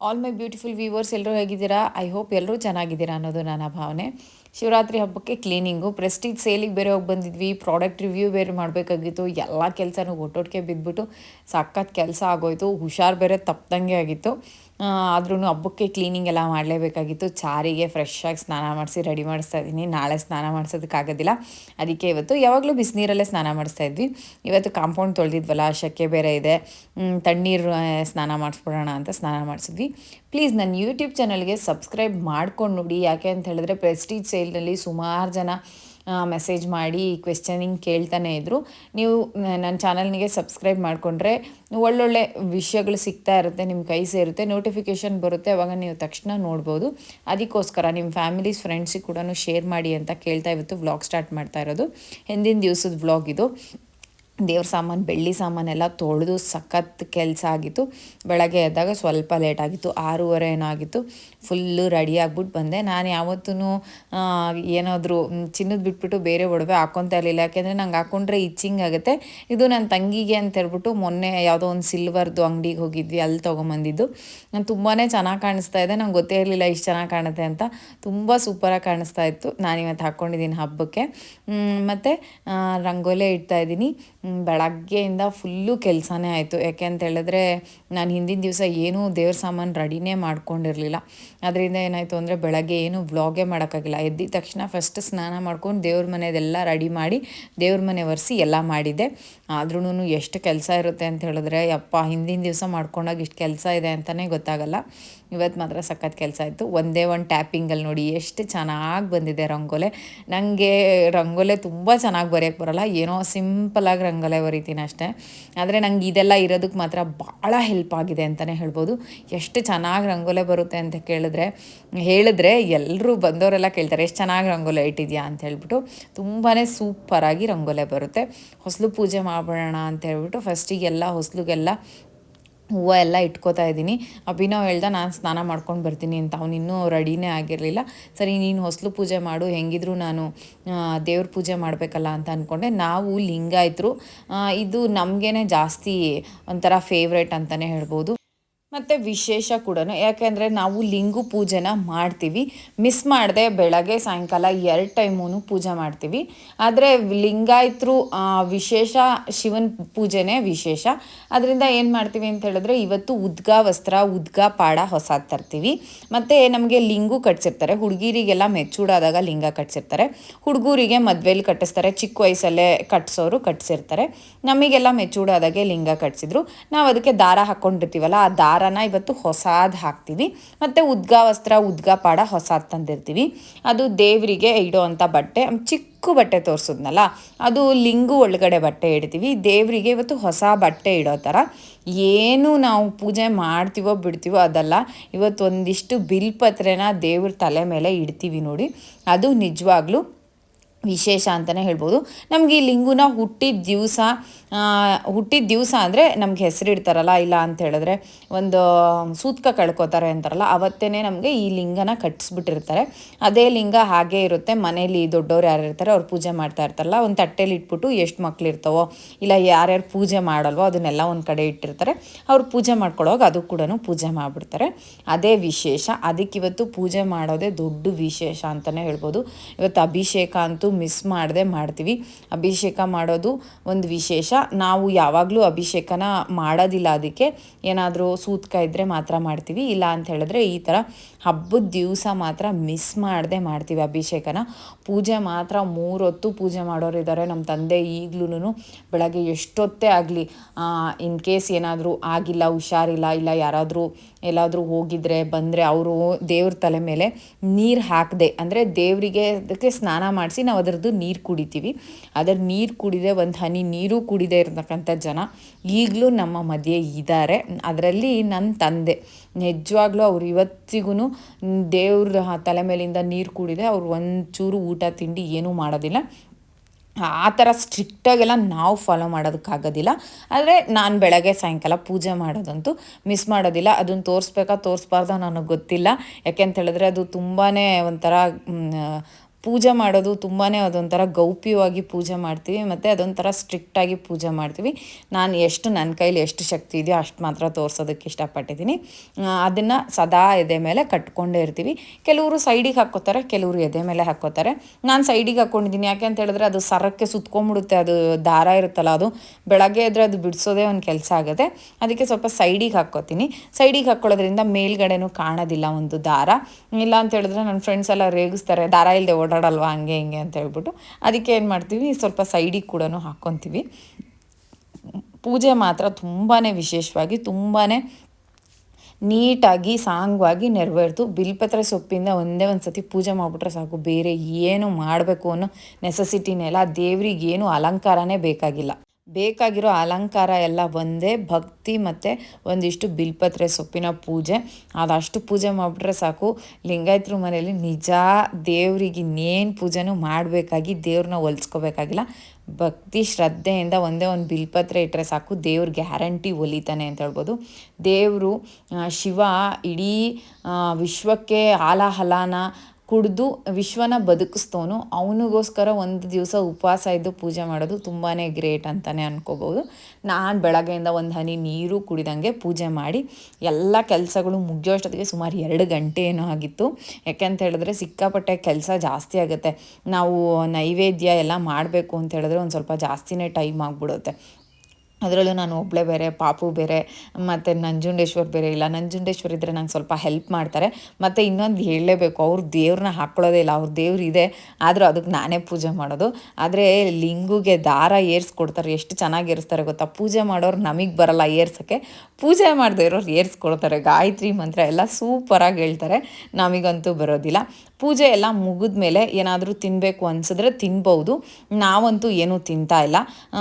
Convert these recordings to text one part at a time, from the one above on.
All my beautiful viewers ಎಲ್ಲರೂ ಹೇಗಿದ್ದೀರಾ? I hope ಎಲ್ಲರೂ ಚೆನ್ನಾಗಿದ್ದೀರಾ ಅನ್ನೋದು ನನ್ನ ಭಾವನೆ. ಶಿವರಾತ್ರಿ ಹಬ್ಬಕ್ಕೆ ಕ್ಲೀನಿಂಗು ಪ್ರೆಸ್ಟೀಜ್ ಸೇಲಿಗೆ ಬೇರೆ ಹೋಗಿ ಬಂದಿದ್ವಿ ಪ್ರಾಡಕ್ಟ್ ರಿವ್ಯೂ ಬೇರೆ ಮಾಡಬೇಕಾಗಿತ್ತು, ಎಲ್ಲ ಕೆಲಸನೂ ಒಟ್ಟೊಟ್ಟಿಗೆ ಬಿದ್ದುಬಿಟ್ಟು ಸಖತ್ ಕೆಲಸ ಆಗೋಯ್ತು, ಹುಷಾರು ಬೇರೆ ತಪ್ಪದಂಗೆ ಆಗಿತ್ತು. ಆದ್ರೂ ಹಬ್ಬಕ್ಕೆ ಕ್ಲೀನಿಂಗ್ ಎಲ್ಲ ಮಾಡಲೇಬೇಕಾಗಿತ್ತು. ಚಾರಿಗೆ ಫ್ರೆಶ್ ಆಗಿ ಸ್ನಾನ ಮಾಡಿಸಿ ರೆಡಿ ಮಾಡಿಸ್ತಾ ಇದ್ದೀನಿ. ನಾಳೆ ಸ್ನಾನ ಮಾಡಿಸೋದಕ್ಕಾಗೋದಿಲ್ಲ ಅದಕ್ಕೆ ಇವತ್ತು ಯಾವಾಗಲೂ ಬಿಸಿನೀರಲ್ಲೇ ಸ್ನಾನ ಮಾಡಿಸ್ತಾ ಇದ್ವಿ. ಇವತ್ತು ಕಾಂಪೌಂಡ್ ತೊಳೆದಿದ್ವಲ್ಲ, ಶೆಕೆ ಬೇರೆ ಇದೆ. ತಣ್ಣೀರು ಸ್ನಾನ ಮಾಡಿಸ್ಬಿಡೋಣ ಅಂತ ಸ್ನಾನ ಮಾಡಿಸಿದ್ವಿ. ಪ್ಲೀಸ್ ನನ್ನ ಯೂಟ್ಯೂಬ್ ಚಾನಲ್ಗೆ ಸಬ್ಸ್ಕ್ರೈಬ್ ಮಾಡ್ಕೊಂಡು ನೋಡಿ. ಯಾಕೆ ಅಂತ ಹೇಳಿದ್ರೆ ಪ್ರೆಸ್ಟೀಜ್ ಸೇಲ್ನಲ್ಲಿ ಸುಮಾರು ಜನ ಮೆಸೇಜ್ ಮಾಡಿ ಕ್ವೆಶ್ಚನಿಂಗ್ ಕೇಳ್ತಾನೆ ಇದ್ದರು ನೀವು ನನ್ನ ಚಾನಲ್ನಿಗೆ ಸಬ್ಸ್ಕ್ರೈಬ್ ಮಾಡಿಕೊಂಡ್ರೆ ಒಳ್ಳೊಳ್ಳೆ ವಿಷಯಗಳು ಸಿಗ್ತಾ ಇರುತ್ತೆ ನಿಮ್ಮ ಕೈ ಸೇರುತ್ತೆ ನೋಟಿಫಿಕೇಷನ್ ಬರುತ್ತೆ, ಅವಾಗ ನೀವು ತಕ್ಷಣ ನೋಡ್ಬೋದು. ಅದಕ್ಕೋಸ್ಕರ ನಿಮ್ಮ ಫ್ಯಾಮಿಲೀಸ್ ಫ್ರೆಂಡ್ಸಿಗೆ ಕೂಡ ಶೇರ್ ಮಾಡಿ ಅಂತ ಕೇಳ್ತಾ ಇವತ್ತು ವ್ಲಾಗ್ ಸ್ಟಾರ್ಟ್ ಮಾಡ್ತಾ ಇರೋದು. ಹಿಂದಿನ ದಿವಸದ ವ್ಲಾಗ್ ಇದು. ದೇವ್ರ ಸಾಮಾನು ಬೆಳ್ಳಿ ಸಾಮಾನೆಲ್ಲ ತೊಳೆದು ಸಖತ್ ಕೆಲಸ ಆಗಿತ್ತು. ಬೆಳಗ್ಗೆ ಎದ್ದಾಗ ಸ್ವಲ್ಪ ಲೇಟ್ ಆಗಿತ್ತು ಆರೂವರೆ ಏನೋ ಆಗಿತ್ತು ಫುಲ್ಲು ರೆಡಿ ಆಗ್ಬಿಟ್ಟು ಬಂದೆ. ನಾನು ಯಾವತ್ತೂ ಏನಾದರೂ ಚಿನ್ನದ ಬಿಟ್ಬಿಟ್ಟು ಬೇರೆ ಒಡವೆ ಹಾಕ್ಕೊತಾ ಇರಲಿಲ್ಲ. ಯಾಕೆಂದರೆ ನಂಗೆ ಹಾಕೊಂಡ್ರೆ ಇಚ್ಚಿಂಗ್ ಆಗುತ್ತೆ. ಇದು ನನ್ನ ತಂಗಿಗೆ ಅಂತ ಹೇಳ್ಬಿಟ್ಟು ಮೊನ್ನೆ ಯಾವುದೋ ಒಂದು ಸಿಲ್ವರ್ದು ಅಂಗಡಿಗೆ ಹೋಗಿದ್ವಿ ಅಲ್ಲಿ ತೊಗೊಂಬಂದಿದ್ದು. ನಾನು ತುಂಬಾ ಚೆನ್ನಾಗಿ ಕಾಣಿಸ್ತಾ ಇದೆ. ನಂಗೆ ಗೊತ್ತೇ ಇರಲಿಲ್ಲ ಇಷ್ಟು ಚೆನ್ನಾಗಿ ಕಾಣುತ್ತೆ ಅಂತ. ತುಂಬ ಸೂಪರಾಗಿ ಕಾಣಿಸ್ತಾ ಇತ್ತು. ನಾನು ಇವತ್ತು ಹಾಕ್ಕೊಂಡಿದ್ದೀನಿ ಹಬ್ಬಕ್ಕೆ. ಮತ್ತು ರಂಗೋಲೆ ಇಡ್ತಾ ಇದ್ದೀನಿ ಮ್, ಬೆಳಗ್ಗೆಯಿಂದ ಫುಲ್ಲು ಕೆಲಸನೇ ಆಯಿತು. ಯಾಕೆ ಅಂತ ಹೇಳಿದ್ರೆ, ನಾನು ಹಿಂದಿನ ದಿವಸ ಏನೂ ದೇವ್ರ ಸಾಮಾನು ರೆಡಿನೇ ಮಾಡ್ಕೊಂಡಿರಲಿಲ್ಲ. ಅದರಿಂದ ಏನಾಯಿತು ಅಂದರೆ, ಬೆಳಗ್ಗೆ ಏನು ವ್ಲಾಗೇ ಮಾಡೋಕ್ಕಾಗಿಲ್ಲ. ಎದ್ದಿದ ತಕ್ಷಣ ಫಸ್ಟ್ ಸ್ನಾನ ಮಾಡ್ಕೊಂಡು ದೇವ್ರ ಮನೆದೆಲ್ಲ ರೆಡಿ ಮಾಡಿ, ದೇವ್ರ ಮನೆ ಒರೆಸಿ ಎಲ್ಲ ಮಾಡಿದ್ದೆ. ಆದ್ರೂ ಎಷ್ಟು ಕೆಲಸ ಇರುತ್ತೆ ಅಂತ ಹೇಳಿದ್ರೆ ಅಪ್ಪ ಹಿಂದಿನ ದಿವಸ ಮಾಡ್ಕೊಂಡಾಗ ಇಷ್ಟು ಕೆಲಸ ಇದೆ ಅಂತಲೇ ಗೊತ್ತಾಗಲ್ಲ. ಇವತ್ತು ಮಾತ್ರ ಸಖತ್ ಕೆಲಸ ಆಯಿತು. ಒಂದೇ ಒಂದು ಟ್ಯಾಪಿಂಗಲ್ಲಿ ನೋಡಿ ಎಷ್ಟು ಚೆನ್ನಾಗಿ ಬಂದಿದೆ ರಂಗೋಲೆ. ನನಗೆ ರಂಗೋಲೆ ತುಂಬ ಚೆನ್ನಾಗಿ ಬರೆಯೋಕ್ಕೆ ಬರೋಲ್ಲ. ಏನೋ ಸಿಂಪಲಾಗಿ ರಂಗೋಲೆ ಬರಿತೀನಿ ಅಷ್ಟೇ. ಆದರೆ ನಂಗೆ ಇದೆಲ್ಲ ಇರೋದಕ್ಕೆ ಮಾತ್ರ ಭಾಳ ಹೆಲ್ಪ್ ಆಗಿದೆ ಅಂತಲೇ ಹೇಳ್ಬೋದು. ಎಷ್ಟು ಚೆನ್ನಾಗಿ ರಂಗೋಲೆ ಬರುತ್ತೆ ಅಂತ ಕೇಳಿದ್ರೆ, ಹೇಳಿದ್ರೆ ಎಲ್ಲರೂ ಬಂದವರೆಲ್ಲ ಕೇಳ್ತಾರೆ, ಎಷ್ಟು ಚೆನ್ನಾಗಿ ರಂಗೋಲೆ ಇಟ್ಟಿದ್ಯಾ? ಅಂತ ಹೇಳ್ಬಿಟ್ಟು ತುಂಬಾ ಸೂಪರಾಗಿ ರಂಗೋಲೆ ಬರುತ್ತೆ. ಹೊಸಲು ಪೂಜೆ ಮಾಡ್ಬಿಡೋಣ ಅಂತ ಹೇಳ್ಬಿಟ್ಟು ಫಸ್ಟಿಗೆಲ್ಲ ಹೊಸ್ಲಿಗೆಲ್ಲ ಹೂವು ಎಲ್ಲ ಇಟ್ಕೋತಾ ಇದ್ದೀನಿ. ಅಭಿನವ್ ಹೇಳ್ದ, ನಾನು ಸ್ನಾನ ಮಾಡ್ಕೊಂಡು ಬರ್ತೀನಿ ಅಂತ. ಅವ್ನು ಇನ್ನೂ ರೆಡಿನೇ ಆಗಿರಲಿಲ್ಲ. ಸರಿ, ನೀನು ಹೊಸಲು ಪೂಜೆ ಮಾಡು, ಹೆಂಗಿದ್ರು ನಾನು ದೇವ್ರ ಪೂಜೆ ಮಾಡಬೇಕಲ್ಲ ಅಂತ ಅಂದ್ಕೊಂಡೆ ನಾವು ಲಿಂಗಾಯತರು. ಇದು ನಮಗೇನೆ ಜಾಸ್ತಿ ಒಂಥರ ಫೇವ್ರೇಟ್ ಅಂತಲೇ ಹೇಳ್ಬೋದು. ಮತ್ತು ವಿಶೇಷ ಕೂಡ ಯಾಕೆಂದರೆ ನಾವು ಲಿಂಗು ಪೂಜೆನ ಮಾಡ್ತೀವಿ. ಮಿಸ್ ಮಾಡದೆ ಬೆಳಗ್ಗೆ, ಸಾಯಂಕಾಲ ಎರಡು ಟೈಮೂ ಪೂಜೆ ಮಾಡ್ತೀವಿ. ಆದರೆ ಲಿಂಗಾಯತರು ವಿಶೇಷ ಶಿವನ ಪೂಜೆನೇ ವಿಶೇಷ. ಅದರಿಂದ ಏನು ಮಾಡ್ತೀವಿ ಅಂತ ಹೇಳಿದ್ರೆ, ಇವತ್ತು ಉದ್ಗ ವಸ್ತ್ರ ಉದ್ಗ ಪಾಡ ಹೊಸ ತರ್ತೀವಿ. ಮತ್ತು ನಮಗೆ ಲಿಂಗು ಕಟ್ಸಿರ್ತಾರೆ. ಹುಡುಗಿರಿಗೆಲ್ಲ ಮೆಚ್ಚೂಡಾದಾಗ ಲಿಂಗ ಕಟ್ಸಿರ್ತಾರೆ. ಹುಡುಗರಿಗೆ ಮದುವೆಯಲ್ಲಿ ಕಟ್ಟಿಸ್ತಾರೆ. ಚಿಕ್ಕ ವಯಸ್ಸಲ್ಲೇ ಕಟ್ಸೋರು ಕಟ್ಸಿರ್ತಾರೆ. ನಮಗೆಲ್ಲ ಮೆಚ್ಚೂಡಾದಾಗೆ ಲಿಂಗ ಕಟ್ಸಿದ್ರು. ನಾವು ಅದಕ್ಕೆ ದಾರ ಹಾಕ್ಕೊಂಡಿರ್ತೀವಲ್ಲ ಆ ದಾರನ ಇವತ್ತು ಹೊಸಾದ್ ಹಾಕ್ತೀವಿ. ಮತ್ತು ಉದ್ಗ ವಸ್ತ್ರ, ಉದ್ಗ ಪಾಡ ಹೊಸಾದ್ ತಂದಿರ್ತೀವಿ. ಅದು ದೇವರಿಗೆ ಇಡೋ ಅಂಥ ಬಟ್ಟೆ, ಚಿಕ್ಕ ಬಟ್ಟೆ ತೋರಿಸಿದ್ನಲ್ಲ, ಅದು ಲಿಂಗು ಒಳಗಡೆ ಬಟ್ಟೆ ಇಡ್ತೀವಿ. ದೇವರಿಗೆ ಇವತ್ತು ಹೊಸ ಬಟ್ಟೆ ಇಡೋ ಥರ ಏನು ನಾವು ಪೂಜೆ ಮಾಡ್ತೀವೋ ಬಿಡ್ತೀವೋ ಅದಲ್ಲ ಇವತ್ತು ಒಂದಿಷ್ಟು ಬಿಲ್ಪತ್ರೆನ ದೇವ್ರ ತಲೆ ಮೇಲೆ ಇಡ್ತೀವಿ ನೋಡಿ. ಅದು ನಿಜವಾಗ್ಲೂ ವಿಶೇಷ ಅಂತಲೇ ಹೇಳ್ಬೋದು. ನಮಗೆ ಈ ಲಿಂಗುನ ಹುಟ್ಟಿದ ದಿವಸ ಹುಟ್ಟಿದ ದಿವಸ ಅಂದರೆ ನಮ್ಗೆ ಹೆಸರಿಡ್ತಾರಲ್ಲ ಇಲ್ಲ ಅಂತ ಹೇಳಿದ್ರೆ ಒಂದು ಸೂತ್ಕ ಕಳ್ಕೊತಾರೆ ಅಂತಾರಲ್ಲ ಅವತ್ತೇ ನಮಗೆ ಈ ಲಿಂಗನ ಕಟ್ಟಿಸ್ಬಿಟ್ಟಿರ್ತಾರೆ ಅದೇ ಲಿಂಗ ಹಾಗೇ ಇರುತ್ತೆ, ಮನೇಲಿ ದೊಡ್ಡವ್ರು ಯಾರು ಇರ್ತಾರೆ ಅವ್ರು ಪೂಜೆ ಮಾಡ್ತಾ ಇರ್ತಾರಲ್ಲ, ಒಂದು ತಟ್ಟೆಲಿ ಇಟ್ಬಿಟ್ಟು ಎಷ್ಟು ಮಕ್ಳು ಇರ್ತವೋ, ಇಲ್ಲ ಯಾರ್ಯಾರು ಪೂಜೆ ಮಾಡಲ್ವೋ ಅದನ್ನೆಲ್ಲ ಒಂದು ಕಡೆ ಇಟ್ಟಿರ್ತಾರೆ, ಅವ್ರು ಪೂಜೆ ಮಾಡ್ಕೊಳ್ಳೋವಾಗ ಅದು ಕೂಡ ಪೂಜೆ ಮಾಡಿಬಿಡ್ತಾರೆ. ಅದೇ ವಿಶೇಷ, ಅದಕ್ಕೆ ಇವತ್ತು ಪೂಜೆ ಮಾಡೋದೇ ದೊಡ್ಡ ವಿಶೇಷ ಅಂತಲೇ ಹೇಳ್ಬೋದು. ಇವತ್ತು ಅಭಿಷೇಕ ಅಂತೂ ಮಿಸ್ ಮಾಡದೆ ಮಾಡ್ತೀವಿ. ಅಭಿಷೇಕ ಮಾಡೋದು ಒಂದು ವಿಶೇಷ. ನಾವು ಯಾವಾಗಲೂ ಅಭಿಷೇಕನ ಮಾಡೋದಿಲ್ಲ ಅದಕ್ಕೆ. ಏನಾದರೂ ಸೂತ್ಕ ಇದ್ದರೆ ಮಾತ್ರ ಮಾಡ್ತೀವಿ. ಇಲ್ಲ ಅಂತ ಹೇಳಿದ್ರೆ ಈ ಥರ ಹಬ್ಬದ ದಿವಸ ಮಾತ್ರ ಮಿಸ್ ಮಾಡದೆ ಮಾಡ್ತೀವಿ ಅಭಿಷೇಕನ. ಪೂಜೆ ಮಾತ್ರ ಮೂರೊತ್ತು ಪೂಜೆ ಮಾಡೋರು ಇದ್ದಾರೆ ನಮ್ಮ ತಂದೆ ಈಗಲೂ ಬೆಳಗ್ಗೆ ಎಷ್ಟೊತ್ತೇ ಆಗಲಿ ಇನ್ ಕೇಸ್ ಏನಾದರೂ ಆಗಿಲ್ಲ, ಹುಷಾರಿಲ್ಲ, ಇಲ್ಲ ಯಾರಾದರೂ ಎಲ್ಲಾದರೂ ಹೋಗಿದ್ರೆ, ಬಂದರೆ ಅವರು ದೇವ್ರ ತಲೆ ಮೇಲೆ ನೀರು ಹಾಕದೆ, ಅಂದರೆ ದೇವರಿಗೆ ಅದಕ್ಕೆ ಸ್ನಾನ ಮಾಡಿಸಿ ನಾವು ಅದರದ್ದು ನೀರು ಕುಡಿತೀವಿ. ಅದರ ನೀರು ಕುಡಿದೆ ಒಂದು ಹನಿ ನೀರು ಕುಡಿದೇ ಇರತಕ್ಕಂಥ ಜನ ಈಗಲೂ ನಮ್ಮ ಮಧ್ಯೆ ಇದ್ದಾರೆ ಅದರಲ್ಲಿ ನನ್ನ ತಂದೆ, ನಿಜವಾಗ್ಲೂ ಅವ್ರು ಇವತ್ತಿಗೂ ದೇವ್ರ ತಲೆ ಮೇಲಿಂದ ನೀರು ಕುಡಿದೆ ಅವ್ರು ಒಂಚೂರು ಊಟ, ತಿಂಡಿ ಏನೂ ಮಾಡೋದಿಲ್ಲ. ಆ ಥರ ಸ್ಟ್ರಿಕ್ಟಾಗೆಲ್ಲ ನಾವು ಫಾಲೋ ಮಾಡೋದಕ್ಕಾಗೋದಿಲ್ಲ. ಆದರೆ ನಾನು ಬೆಳಗ್ಗೆ, ಸಾಯಂಕಾಲ ಪೂಜೆ ಮಾಡೋದಂತೂ ಮಿಸ್ ಮಾಡೋದಿಲ್ಲ. ಅದನ್ನು ತೋರಿಸ್ಬೇಕಾ, ತೋರಿಸ್ಬಾರ್ದ ನನಗೆ ಗೊತ್ತಿಲ್ಲ. ಯಾಕೆ ಅಂತ ಹೇಳಿದ್ರೆ ಅದು ತುಂಬಾ ಒಂಥರ ಪೂಜೆ ಮಾಡೋದು ತುಂಬಾ ಅದೊಂಥರ ಗೌಪ್ಯವಾಗಿ ಪೂಜೆ ಮಾಡ್ತೀವಿ, ಮತ್ತು ಅದೊಂಥರ ಸ್ಟ್ರಿಕ್ಟಾಗಿ ಪೂಜೆ ಮಾಡ್ತೀವಿ. ನಾನು ಎಷ್ಟು ನನ್ನ ಕೈಲಿ ಎಷ್ಟು ಶಕ್ತಿ ಇದೆಯೋ ಅಷ್ಟು ಮಾತ್ರ ತೋರಿಸೋದಕ್ಕೆ ಇಷ್ಟಪಟ್ಟಿದ್ದೀನಿ. ಅದನ್ನು ಸದಾ ಎದೆ ಮೇಲೆ ಕಟ್ಕೊಂಡೇ ಇರ್ತೀವಿ. ಕೆಲವರು ಸೈಡಿಗೆ ಹಾಕ್ಕೋತಾರೆ, ಕೆಲವರು ಎದೆ ಮೇಲೆ ಹಾಕ್ಕೋತಾರೆ. ನಾನು ಸೈಡಿಗೆ ಹಾಕ್ಕೊಂಡಿದ್ದೀನಿ. ಯಾಕೆ ಅಂತ ಹೇಳಿದ್ರೆ ಅದು ಸರಕ್ಕೆ ಸುತ್ಕೊಂಡ್ಬಿಡುತ್ತೆ, ಅದು ದಾರ ಇರುತ್ತಲ್ಲ ಅದು. ಬೆಳಗ್ಗೆ ಇದ್ದರೆ ಅದು ಬಿಡಿಸೋದೇ ಒಂದು ಕೆಲಸ ಆಗುತ್ತೆ. ಅದಕ್ಕೆ ಸ್ವಲ್ಪ ಸೈಡಿಗೆ ಹಾಕ್ಕೋತೀನಿ. ಸೈಡಿಗೆ ಹಾಕ್ಕೊಳ್ಳೋದ್ರಿಂದ ಮೇಲ್ಗಡೆನೂ ಕಾಣೋದಿಲ್ಲ ಒಂದು ದಾರ. ಇಲ್ಲ ಅಂತ ಹೇಳಿದ್ರೆ ನನ್ನ ಫ್ರೆಂಡ್ಸ್ ಎಲ್ಲ ರೇಗಿಸ್ತಾರೆ, ದಾರ ಇಲ್ಲದೆ ಓಡಾಡಲ್ವಾ ಹಂಗೆ ಹಿಂಗೆ ಅಂತ ಹೇಳ್ಬಿಟ್ಟು ಅದಕ್ಕೆ ಏನು ಮಾಡ್ತೀವಿ, ಸ್ವಲ್ಪ ಸೈಡಿಗೆ ಕೂಡ ಹಾಕ್ಕೊತೀವಿ ಪೂಜೆ ಮಾತ್ರ ತುಂಬಾ ವಿಶೇಷವಾಗಿ ತುಂಬಾ ನೀಟಾಗಿ, ಸಾಂಗ್ವಾಗಿ ನೆರವೇರ್ತು ಬಿಲ್ಪತ್ರೆ ಸೊಪ್ಪಿಂದ ಒಂದೇ ಒಂದು ಸತಿ ಪೂಜೆ ಮಾಡಿಬಿಟ್ರೆ ಸಾಕು, ಬೇರೆ ಏನು ಮಾಡಬೇಕು ಅನ್ನೋ ನೆಸೆಸಿಟಿನೇ ಇಲ್ಲ. ದೇವ್ರಿಗೆ ಏನು ಅಲಂಕಾರನೇ ಬೇಕಾಗಿಲ್ಲ. ಬೇಕಾಗಿರೋ ಅಲಂಕಾರ ಎಲ್ಲ ಒಂದೇ, ಭಕ್ತಿ ಮತ್ತು ಒಂದಿಷ್ಟು ಬಿಲ್ಪತ್ರೆ, ಸೊಪ್ಪಿನ ಪೂಜೆ. ಅದಷ್ಟು ಪೂಜೆ ಮಾಡಿಬಿಟ್ರೆ ಸಾಕು. ಲಿಂಗಾಯತ್ರ ಮನೆಯಲ್ಲಿ ನಿಜ ದೇವ್ರಿಗೆ ಇನ್ನೇನು ಪೂಜೆನೂ ಮಾಡಬೇಕಾಗಿ ದೇವ್ರನ್ನ ಒಲಿಸ್ಕೋಬೇಕಾಗಿಲ್ಲ ಭಕ್ತಿ, ಶ್ರದ್ಧೆಯಿಂದ ಒಂದೇ ಒಂದು ಬಿಲ್ಪತ್ರೆ ಇಟ್ಟರೆ ಸಾಕು. ದೇವ್ರ ಗ್ಯಾರಂಟಿ ಒಲಿತಾನೆ ಅಂತ ಹೇಳ್ಬೋದು. ದೇವರು ಶಿವ ಇಡೀ ವಿಶ್ವಕ್ಕೆ ಆಲಾಹಲಾನ ಕುಡಿದು ವಿಶ್ವನ ಬದುಕಿಸ್ತವನು ಅವನಿಗೋಸ್ಕರ ಒಂದು ದಿವಸ ಉಪವಾಸ ಇದ್ದು ಪೂಜೆ ಮಾಡೋದು ತುಂಬಾ ಗ್ರೇಟ್ ಅಂತಲೇ ಅನ್ಕೋಬೋದು ನಾನು ಬೆಳಗ್ಗೆಯಿಂದ ಒಂದು ಹನಿ ನೀರು ಕುಡಿದಂಗೆ ಪೂಜೆ ಮಾಡಿ, ಎಲ್ಲ ಕೆಲಸಗಳು ಮುಗಿಯೋಷ್ಟೊತ್ತಿಗೆ ಸುಮಾರು ಎರಡು ಗಂಟೆ ಏನೋ ಆಗಿತ್ತು. ಯಾಕೆಂತ ಹೇಳಿದ್ರೆ ಸಿಕ್ಕಾಪಟ್ಟೆ ಕೆಲಸ ಜಾಸ್ತಿ ಆಗುತ್ತೆ. ನಾವು ನೈವೇದ್ಯ ಎಲ್ಲ ಮಾಡಬೇಕು ಅಂತ ಹೇಳಿದ್ರೆ ಒಂದು ಸ್ವಲ್ಪ ಜಾಸ್ತಿನೇ ಟೈಮ್ ಆಗಿಬಿಡುತ್ತೆ. ಅದರಲ್ಲೂ ನಾನು ಒಬ್ಬಳೇ ಬೇರೆ, ಪಾಪು ಬೇರೆ, ಮತ್ತು ನಂಜುಂಡೇಶ್ವರ್ ಬೇರೆ ಇಲ್ಲ. ನಂಜುಂಡೇಶ್ವರ್ ಇದ್ದರೆ ನಂಗೆ ಸ್ವಲ್ಪ ಹೆಲ್ಪ್ ಮಾಡ್ತಾರೆ. ಮತ್ತು ಇನ್ನೊಂದು ಹೇಳಲೇಬೇಕು, ಅವ್ರು ದೇವ್ರನ್ನ ಹಾಕ್ಕೊಳ್ಳೋದೇ ಇಲ್ಲ. ಅವ್ರ ದೇವ್ರು ಇದೆ, ಆದರೂ ಅದಕ್ಕೆ ನಾನೇ ಪೂಜೆ ಮಾಡೋದು. ಆದರೆ ಲಿಂಗುಗೆ ದಾರ ಏರಿಸ್ಕೊಡ್ತಾರೆ. ಎಷ್ಟು ಚೆನ್ನಾಗಿ ಏರಿಸ್ತಾರೆ ಗೊತ್ತಾ? ಪೂಜೆ ಮಾಡೋರು ನಮಗೆ ಬರಲ್ಲ ಏರ್ಸೋಕ್ಕೆ. ಪೂಜೆ ಮಾಡದೇ ಇರೋರು ಏರ್ಸ್ಕೊಡ್ತಾರೆ ಗಾಯತ್ರಿ ಮಂತ್ರ ಎಲ್ಲ ಸೂಪರಾಗಿ ಹೇಳ್ತಾರೆ. ನಮಗಂತೂ ಬರೋದಿಲ್ಲ. ಪೂಜೆ ಎಲ್ಲ ಮುಗಿದ ಮೇಲೆ ಏನಾದರೂ ತಿನ್ನಬೇಕು ಅನಿಸಿದ್ರೆ ತಿನ್ಬೌದು. ನಾವಂತೂ ಏನೂ ತಿಂತಾ ಇಲ್ಲ.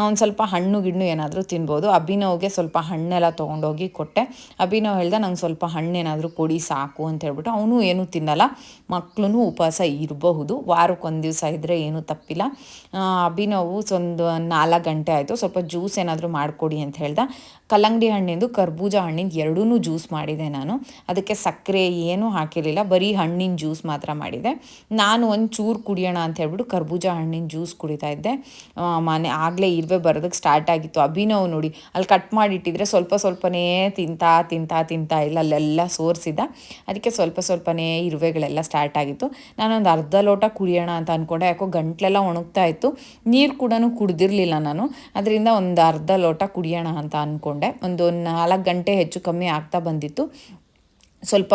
ಒಂದು ಸ್ವಲ್ಪ ಹಣ್ಣು ಗಿಣ್ಣು ಏನಾದರೂ ತಿನ್ಬೋದು. ಅಭಿನವ್ಗೆ ಸ್ವಲ್ಪ ಹಣ್ಣೆಲ್ಲ ತೊಗೊಂಡೋಗಿ ಕೊಟ್ಟೆ. ಅಭಿನವ್ ಹೇಳ್ದೆ, ನಂಗೆ ಸ್ವಲ್ಪ ಹಣ್ಣೇನಾದರೂ ಕೊಡಿ ಸಾಕು ಅಂತ ಹೇಳ್ಬಿಟ್ಟು ಅವನು ಏನೂ ತಿನ್ನಲ್ಲ. ಮಕ್ಕಳು ಉಪವಾಸ ಇರಬಹುದು. ವಾರಕ್ಕೊಂದು ದಿವಸ ಇದ್ದರೆ ಏನೂ ತಪ್ಪಿಲ್ಲ. ಅಭಿನವು ಒಂದು ನಾಲ್ಕು ಗಂಟೆ ಆಯಿತು. ಸ್ವಲ್ಪ ಜ್ಯೂಸ್ ಏನಾದರೂ ಮಾಡಿಕೊಡಿ ಅಂತ ಹೇಳ್ದೆ. ಕಲ್ಲಂಗಡಿ ಹಣ್ಣಿಂದು ಕರ್ಬೂಜ ಹಣ್ಣಿಂದು ಎರಡೂ ಜ್ಯೂಸ್ ಮಾಡಿದೆ ನಾನು. ಅದಕ್ಕೆ ಸಕ್ಕರೆ ಏನೂ ಹಾಕಿರಲಿಲ್ಲ. ಬರೀ ಹಣ್ಣಿನ ಜ್ಯೂಸ್ ಮಾತ್ರ ಮಾಡಿದೆ. ನಾನು ಒಂದು ಚೂರು ಕುಡಿಯೋಣ ಅಂತ ಹೇಳ್ಬಿಟ್ಟು ಕರ್ಬೂಜ ಹಣ್ಣಿನ ಜ್ಯೂಸ್ ಕುಡಿತಾ ಇದ್ದೆ. ಮನೆ ಆಗಲೇ ಇರುವೆ ಬರೋದಕ್ಕೆ ಸ್ಟಾರ್ಟ್ ಆಗಿತ್ತು. ಅಭಿನವ್ ನೋಡಿ. ಅಲ್ಲಿ ಕಟ್ ಮಾಡಿಟ್ಟಿದ್ರೆ ಸ್ವಲ್ಪ ಸ್ವಲ್ಪನೇ ತಿಂತಾ ತಿಂತಾ ತಿಂತಾ ಇಲ್ಲ, ಅಲ್ಲೆಲ್ಲ ಸೋರಿಸಿದ ಅದಕ್ಕೆ ಸ್ವಲ್ಪ ಸ್ವಲ್ಪನೇ ಇರುವೆಗಳೆಲ್ಲ ಸ್ಟಾರ್ಟ್ ಆಗಿತ್ತು. ನಾನೊಂದು ಅರ್ಧ ಲೋಟ ಕುಡಿಯೋಣ ಅಂತ ಅಂದ್ಕೊಂಡೆ ಯಾಕೋ ಗಂಟ್ಲೆಲ್ಲ ಒಣಗ್ತಾ ಇತ್ತು. ನೀರು ಕೂಡ ಕುಡ್ದಿರಲಿಲ್ಲ ನಾನು. ಅದರಿಂದ ಒಂದು ಅರ್ಧ ಲೋಟ ಕುಡಿಯೋಣ ಅಂತ ಅಂದ್ಕೊಂಡೆ ಒಂದು ನಾಲ್ಕು ಗಂಟೆ ಹೆಚ್ಚು ಕಮ್ಮಿ ಆಗ್ತಾ ಬಂದಿತ್ತು. ಸ್ವಲ್ಪ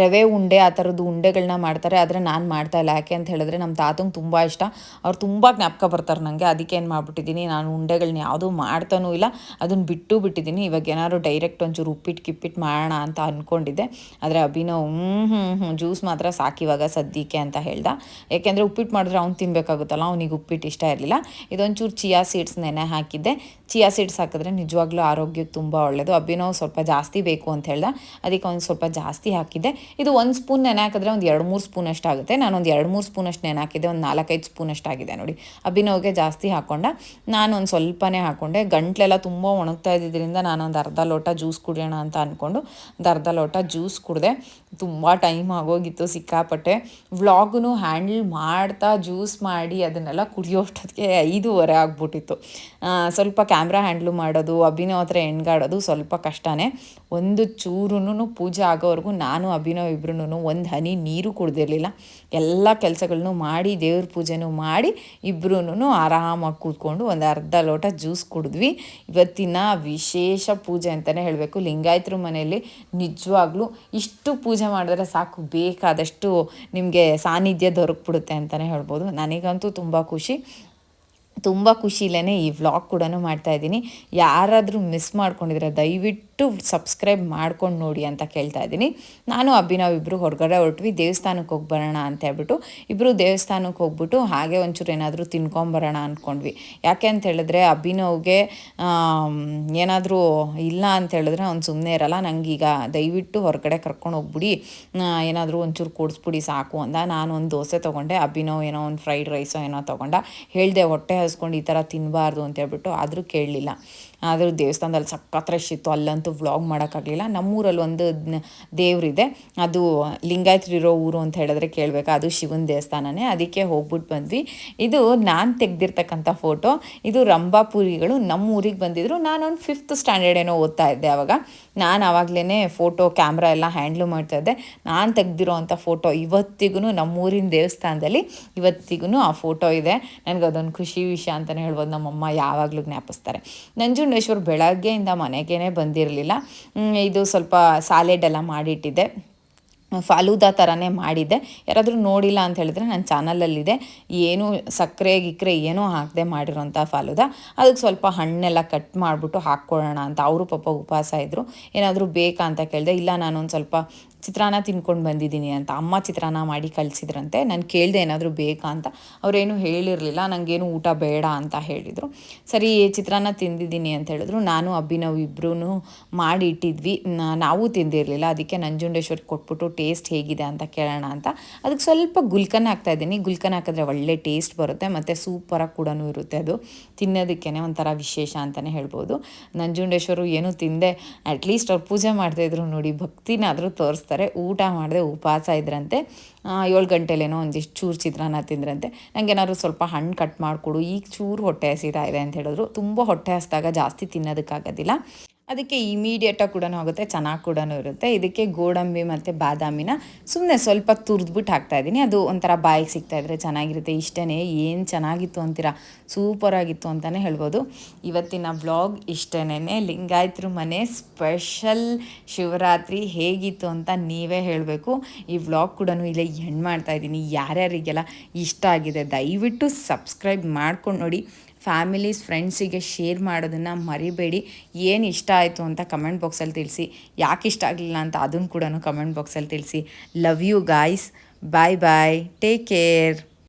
ರವೆ ಉಂಡೆ ಆ ಥರದ್ದು ಉಂಡೆಗಳನ್ನ ಮಾಡ್ತಾರೆ, ಆದರೆ ನಾನು ಮಾಡ್ತಾ ಇಲ್ಲ. ಯಾಕೆ ಅಂತ ಹೇಳಿದ್ರೆ ನಮ್ಮ ತಾತಂಗೆ ತುಂಬ ಇಷ್ಟ. ಅವ್ರು ತುಂಬ ಜ್ಞಾಪಕ ಬರ್ತಾರೆ ನನಗೆ ಅದಕ್ಕೆ ಏನು ಮಾಡ್ಬಿಟ್ಟಿದ್ದೀನಿ, ನಾನು ಉಂಡೆಗಳನ್ನ ಯಾವುದೂ ಮಾಡ್ತಾನೂ ಇಲ್ಲ. ಅದನ್ನು ಬಿಟ್ಟು ಬಿಟ್ಟಿದ್ದೀನಿ. ಇವಾಗ ಏನಾದ್ರು ಡೈರೆಕ್ಟ್ ಒಂಚೂರು ಉಪ್ಪಿಟ್ಟು ಕಿಪ್ಪಿಟ್ಟು ಮಾಡೋಣ ಅಂತ ಅಂದ್ಕೊಂಡಿದ್ದೆ ಆದರೆ ಅಭಿನವ್ ಹ್ಞೂ ಹ್ಞೂ ಹ್ಞೂ ಜ್ಯೂಸ್ ಮಾತ್ರ ಸಾಕು ಇವಾಗ ಸದ್ಯಕ್ಕೆ ಅಂತ ಹೇಳ್ದ. ಯಾಕೆಂದರೆ ಉಪ್ಪಿಟ್ಟು ಮಾಡಿದ್ರೆ ಅವ್ನು ತಿನ್ನಬೇಕಾಗುತ್ತಲ್ಲ ಅವ್ನಿಗೆ ಉಪ್ಪಿಟ್ಟು ಇಷ್ಟ ಇರಲಿಲ್ಲ. ಇದೊಂಚೂರು ಚಿಯಾ ಸೀಡ್ಸ್ ನೆನೆ ಹಾಕಿದ್ದೆ. ಚಿಯಾ ಸೀಡ್ಸ್ ಹಾಕಿದ್ರೆ ನಿಜವಾಗ್ಲೂ ಆರೋಗ್ಯಕ್ಕೆ ತುಂಬ ಒಳ್ಳೆಯದು ಅಭಿನವ್ ಸ್ವಲ್ಪ ಜಾಸ್ತಿ ಬೇಕು ಅಂತ ಹೇಳ್ದ. ಅದಕ್ಕೆ ಅವ್ನು ಸ್ವಲ್ಪ ಜಾಸ್ತಿ ಹಾಕಿದ್ದೆ. ಇದು ಒಂದು ಸ್ಪೂನ್ ನೆನೆ ಹಾಕಿದ್ರೆ ಒಂದು ಎರಡು ಮೂರು ಸ್ಪೂನ್ ಅಷ್ಟು ಆಗುತ್ತೆ. ನಾನು ಒಂದು ಎರಡು ಮೂರು ಸ್ಪೂನ್ ಅಷ್ಟು ನೆನೆ ಹಾಕಿದ್ದೆ. ಒಂದು ನಾಲ್ಕೈದು ಸ್ಪೂನ್ ಅಷ್ಟು ಆಗಿದೆ ನೋಡಿ. ಅಭಿನವ್ಗೆ ಜಾಸ್ತಿ ಹಾಕೊಂಡ. ನಾನು ಒಂದು ಸ್ವಲ್ಪನೇ ಹಾಕೊಂಡೆ. ಗಂಟ್ಲೆಲ್ಲ ತುಂಬ ಒಣಗ್ತಾ ಇದ್ದಿದ್ದರಿಂದ ನಾನು ಒಂದು ಅರ್ಧ ಲೋಟ ಜ್ಯೂಸ್ ಕುಡಿಯೋಣ ಅಂತ ಅಂದ್ಕೊಂಡು ಅರ್ಧ ಲೋಟ ಜ್ಯೂಸ್ ಕುಡಿದೆ. ತುಂಬ ಟೈಮ್ ಆಗೋಗಿತ್ತು, ಸಿಕ್ಕಾಪಟ್ಟೆ. ವ್ಲಾಗ್ನು ಹ್ಯಾಂಡಲ್ ಮಾಡ್ತಾ ಜ್ಯೂಸ್ ಮಾಡಿ ಅದನ್ನೆಲ್ಲ ಕುಡಿಯೋಷ್ಟೊತ್ತಿಗೆ ಐದೂವರೆ ಆಗ್ಬಿಟ್ಟಿತ್ತು. ಸ್ವಲ್ಪ ಕ್ಯಾಮ್ರಾ ಹ್ಯಾಂಡ್ಲು ಮಾಡೋದು ಅಭಿನವ್ ಹತ್ರ ಎಣ್ಗಾಡೋದು ಸ್ವಲ್ಪ ಕಷ್ಟನೇ. ಒಂದು ಚೂರುನು ಪೂಜೆ ಆಗೋವರೆಗೂ ನಾನು, ಅಭಿನವ್ ಇಬ್ರು ಒಂದು ಹನಿ ನೀರು ಕುಡ್ದಿರಲಿಲ್ಲ. ಎಲ್ಲ ಕೆಲಸಗಳನ್ನು ಮಾಡಿ, ದೇವ್ರ ಪೂಜೆನೂ ಮಾಡಿ ಇಬ್ಬರೂ ಆರಾಮಾಗಿ ಕೂತ್ಕೊಂಡು ಒಂದು ಅರ್ಧ ಲೋಟ ಜ್ಯೂಸ್ ಕುಡಿದ್ವಿ. ಇವತ್ತಿನ ವಿಶೇಷ ಪೂಜೆ ಅಂತಲೇ ಹೇಳಬೇಕು. ಲಿಂಗಾಯತರ ಮನೆಯಲ್ಲಿ ನಿಜವಾಗ್ಲೂ ಇಷ್ಟು ಪೂಜೆ ಮಾಡಿದ್ರೆ ಸಾಕು, ಬೇಕಾದಷ್ಟು ನಿಮಗೆ ಸಾನ್ನಿಧ್ಯ ದೊರಕ್ಬಿಡುತ್ತೆ ಅಂತಲೇ ಹೇಳ್ಬೋದು. ನನಗಂತೂ ತುಂಬ ಖುಷಿ. ತುಂಬ ಖುಷಿಲೇ ಈ ವ್ಲಾಗ್ ಕೂಡ ಮಾಡ್ತಾಯಿದ್ದೀನಿ ಯಾರಾದರೂ ಮಿಸ್ ಮಾಡ್ಕೊಂಡಿದ್ರೆ ದಯವಿಟ್ಟು ಸಬ್ಸ್ಕ್ರೈಬ್ ಮಾಡ್ಕೊಂಡು ನೋಡಿ ಅಂತ ಕೇಳ್ತಾ ಇದ್ದೀನಿ. ನಾನು, ಅಭಿನವ್ ಇಬ್ಬರು ಹೊರಗಡೆ ಹೊರಟ್ವಿ. ದೇವಸ್ಥಾನಕ್ಕೆ ಹೋಗಿ ಬರೋಣ ಅಂತ ಹೇಳ್ಬಿಟ್ಟು ಇಬ್ಬರು ದೇವಸ್ಥಾನಕ್ಕೆ ಹೋಗ್ಬಿಟ್ಟು ಹಾಗೆ ಒಂಚೂರು ಏನಾದರೂ ತಿನ್ಕೊಂಬರೋಣ ಅಂದ್ಕೊಂಡ್ವಿ ಯಾಕೆ ಅಂತ ಹೇಳಿದ್ರೆ ಅಭಿನವ್ಗೆ ಏನಾದರೂ ಇಲ್ಲ ಅಂತ ಹೇಳಿದ್ರೆ ಅವ್ನು ಸುಮ್ಮನೆ ಇರಲ್ಲ. ನನಗೀಗ ದಯವಿಟ್ಟು ಹೊರಗಡೆ ಕರ್ಕೊಂಡು ಹೋಗ್ಬಿಡಿ. ಏನಾದರೂ ಒಂಚೂರು ಕೊಡಿಸ್ಬಿಡಿ ಸಾಕು ಅಂದ. ನಾನು ಒಂದು ದೋಸೆ ತೊಗೊಂಡೆ. ಅಭಿನವ್ ಏನೋ ಒಂದು ಫ್ರೈಡ್ ರೈಸೋ ಏನೋ ತೊಗೊಂಡ. ಹೇಳಿದೆ ಹೊಟ್ಟೆ ಹಸ್ಕೊಂಡು ಈ ಥರ ತಿನ್ನಬಾರ್ದು ಅಂತ ಹೇಳ್ಬಿಟ್ಟು ಆದರೂ ಕೇಳಲಿಲ್ಲ. ಆದರೂ ದೇವಸ್ಥಾನದಲ್ಲಿ ಸಖತ್ ರಶ್ ಇತ್ತು, ಅಲ್ಲಂತೂ ವ್ಲಾಗ್ ಮಾಡೋಕ್ಕಾಗಲಿಲ್ಲ. ನಮ್ಮೂರಲ್ಲಿ ಒಂದು ದೇವರಿದೆ. ಅದು ಲಿಂಗಾಯತ್ರಿರೋ ಊರು ಅಂತ ಹೇಳಿದ್ರೆ ಕೇಳಬೇಕು. ಅದು ಶಿವನ ದೇವಸ್ಥಾನನೇ. ಅದಕ್ಕೆ ಹೋಗ್ಬಿಟ್ಟು ಬಂದ್ವಿ. ಇದು ನಾನು ತೆಗ್ದಿರ್ತಕ್ಕಂಥ ಫೋಟೋ ಇದು ರಂಭಾಪುರಿಗಳು ನಮ್ಮ ಊರಿಗೆ ಬಂದಿದ್ರು. ನಾನೊಂದು ಫಿಫ್ತ್ ಸ್ಟ್ಯಾಂಡರ್ಡ್ ಏನೋ ಓದ್ತಾ ಇದ್ದೆ ಅವಾಗ. ನಾನು ಆವಾಗಲೇ ಫೋಟೋ ಕ್ಯಾಮ್ರಾ ಎಲ್ಲ ಹ್ಯಾಂಡ್ಲು ಮಾಡ್ತಾ ಇದ್ದೆ. ನಾನು ತೆಗ್ದಿರೋ ಅಂಥ ಫೋಟೋ ಇವತ್ತಿಗೂ ನಮ್ಮೂರಿನ ದೇವಸ್ಥಾನದಲ್ಲಿ ಇವತ್ತಿಗೂ ಆ ಫೋಟೋ ಇದೆ. ನನಗೆ ಅದೊಂದು ಖುಷಿ ವಿಷಯ ಅಂತಲೇ ಹೇಳ್ಬೋದು. ನಮ್ಮಮ್ಮ ಯಾವಾಗಲೂ ಜ್ಞಾಪಿಸ್ತಾರೆ. ನಂಜುಂಡೇಶ್ವರ್ ಬೆಳಗ್ಗೆಯಿಂದ ಮನೆಗೇ ಬಂದಿರಲಿಲ್ಲ. ಇದು ಸ್ವಲ್ಪ ಸಾಲೆಡ್ ಎಲ್ಲ ಮಾಡಿಟ್ಟಿದ್ದೆ. ಫಾಲೂದಾ ಥರನೇ ಮಾಡಿದ್ದೆ. ಯಾರಾದರೂ ನೋಡಿಲ್ಲ ಅಂತ ಹೇಳಿದ್ರೆ ನನ್ನ ಚಾನಲಲ್ಲಿದೆ. ಏನು ಸಕ್ಕರೆ ಗಿಕ್ಕರೆ ಏನೂ ಹಾಕದೆ ಮಾಡಿರೋಂಥ ಫಾಲುದಾ. ಅದಕ್ಕೆ ಸ್ವಲ್ಪ ಹಣ್ಣೆಲ್ಲ ಕಟ್ ಮಾಡಿಬಿಟ್ಟು ಹಾಕ್ಕೊಳ್ಳೋಣ ಅಂತ. ಅವರು ಪಾಪ ಉಪವಾಸ ಇದ್ದರು ಏನಾದರೂ ಬೇಕಾ ಅಂತ ಕೇಳಿದೆ, ಇಲ್ಲ, ನಾನೊಂದು ಸ್ವಲ್ಪ ಚಿತ್ರಾನ್ನ ತಿನ್ಕೊಂಡು ಬಂದಿದ್ದೀನಿ ಅಂತ, ಅಮ್ಮ ಚಿತ್ರಾನ್ನ ಮಾಡಿ ಕಳಿಸಿದ್ರಂತೆ ನಾನು ಕೇಳಿದೆ ಏನಾದರೂ ಬೇಕಾ ಅಂತ. ಅವರೇನು ಹೇಳಿರಲಿಲ್ಲ ನನಗೇನು ಊಟ ಬೇಡ ಅಂತ ಹೇಳಿದರು. ಸರಿ ಚಿತ್ರಾನ್ನ ತಿಂದಿದ್ದೀನಿ ಅಂತ ಹೇಳಿದ್ರು. ನಾನು ಅಭಿನವ್ ಇಬ್ಬರೂ ಮಾಡಿ ಇಟ್ಟಿದ್ವಿ ನಾವು ತಿಂದಿರಲಿಲ್ಲ, ಅದಕ್ಕೆ ನಂಜುಂಡೇಶ್ವರ್ ಕೊಟ್ಬಿಟ್ಟು ಟೇಸ್ಟ್ ಹೇಗಿದೆ ಅಂತ ಕೇಳೋಣ ಅಂತ. ಅದಕ್ಕೆ ಸ್ವಲ್ಪ ಗುಲ್ಕನ್ ಹಾಕ್ತಾಯಿದ್ದೀನಿ ಗುಲ್ಕನ್ ಹಾಕಿದ್ರೆ ಒಳ್ಳೆ ಟೇಸ್ಟ್ ಬರುತ್ತೆ, ಮತ್ತು ಸೂಪರಾಗಿ ಕೂಡ ಇರುತ್ತೆ ಅದು. ತಿನ್ನೋದಕ್ಕೇ ಒಂಥರ ವಿಶೇಷ ಅಂತಲೇ ಹೇಳ್ಬೋದು. ನಂಜುಂಡೇಶ್ವರು ಏನೂ ತಿಂದೆ, ಅಟ್ಲೀಸ್ಟ್ ಅವ್ರು ಪೂಜೆ ಮಾಡ್ತಾಯಿದ್ರು ನೋಡಿ, ಭಕ್ತಿನಾದರೂ ತೋರಿಸ್ತಾರೆ ಊಟ ಮಾಡದೆ ಉಪವಾಸ ಇದ್ರಂತೆ. ಏಳು ಗಂಟೆಲೇನೋ ಒಂದಿಷ್ಟು ಚೂರು ಚಿತ್ರಾನ್ನ ತಿಂದ್ರಂತೆ. ನಂಗೆ ಏನಾದ್ರು ಸ್ವಲ್ಪ ಹಣ್ಣು ಕಟ್ ಮಾಡಿಕೊಡು ಈಗ ಚೂರು ಹೊಟ್ಟೆ ಹಸಿತಾ ಇದೆ ಅಂತ ಹೇಳಿದ್ರು. ತುಂಬ ಹೊಟ್ಟೆ ಹಸಿದಾಗ ಜಾಸ್ತಿ ತಿನ್ನೋದಕ್ಕಾಗೋದಿಲ್ಲ. ಅದಕ್ಕೆ ಇಮಿಡಿಯೇಟಾಗಿ ಕೂಡ ಆಗುತ್ತೆ, ಚೆನ್ನಾಗಿ ಕೂಡ ಇರುತ್ತೆ. ಇದಕ್ಕೆ ಗೋಡಂಬಿ ಮತ್ತು ಬಾದಾಮಿನ ಸುಮ್ಮನೆ ಸ್ವಲ್ಪ ತುರಿದ್ಬಿಟ್ಟು ಹಾಕ್ತಾ ಇದ್ದೀನಿ ಅದು ಒಂಥರ ಬಾಯಿಗೆ ಸಿಗ್ತಾ ಇದ್ರೆ ಚೆನ್ನಾಗಿರುತ್ತೆ. ಇಷ್ಟೇ ಏನು ಚೆನ್ನಾಗಿತ್ತು ಅಂತೀರಾ? ಸೂಪರಾಗಿತ್ತು ಅಂತಲೇ ಹೇಳ್ಬೋದು. ಇವತ್ತಿನ ವ್ಲಾಗ್ ಇಷ್ಟೇ ಲಿಂಗಾಯತರು ಮನೆ ಸ್ಪೆಷಲ್ ಶಿವರಾತ್ರಿ ಹೇಗಿತ್ತು ಅಂತ ನೀವೇ ಹೇಳಬೇಕು. ಈ ವ್ಲಾಗ್ ಕೂಡ ಇಲ್ಲೇ ಎಂಡ್ ಮಾಡ್ತಾ ಇದ್ದೀನಿ ಯಾರ್ಯಾರಿಗೆಲ್ಲ ಇಷ್ಟ ಆಗಿದೆ, ದಯವಿಟ್ಟು ಸಬ್ಸ್ಕ್ರೈಬ್ ಮಾಡ್ಕೊಂಡು ನೋಡಿ. ಫ್ಯಾಮಿಲೀಸ್ ಫ್ರೆಂಡ್ಸಿಗೆ ಶೇರ್ ಮಾಡೋದನ್ನು ಮರಿಬೇಡಿ. ಏನು ಇಷ್ಟ ಆಯಿತು ಅಂತ ಕಮೆಂಟ್ ಬಾಕ್ಸಲ್ಲಿ ತಿಳಿಸಿ. ಯಾಕೆ ಇಷ್ಟ ಆಗಲಿಲ್ಲ ಅಂತ ಅದನ್ನು ಕೂಡ ಕಮೆಂಟ್ ಬಾಕ್ಸಲ್ಲಿ ತಿಳಿಸಿ. Love you guys bye bye take care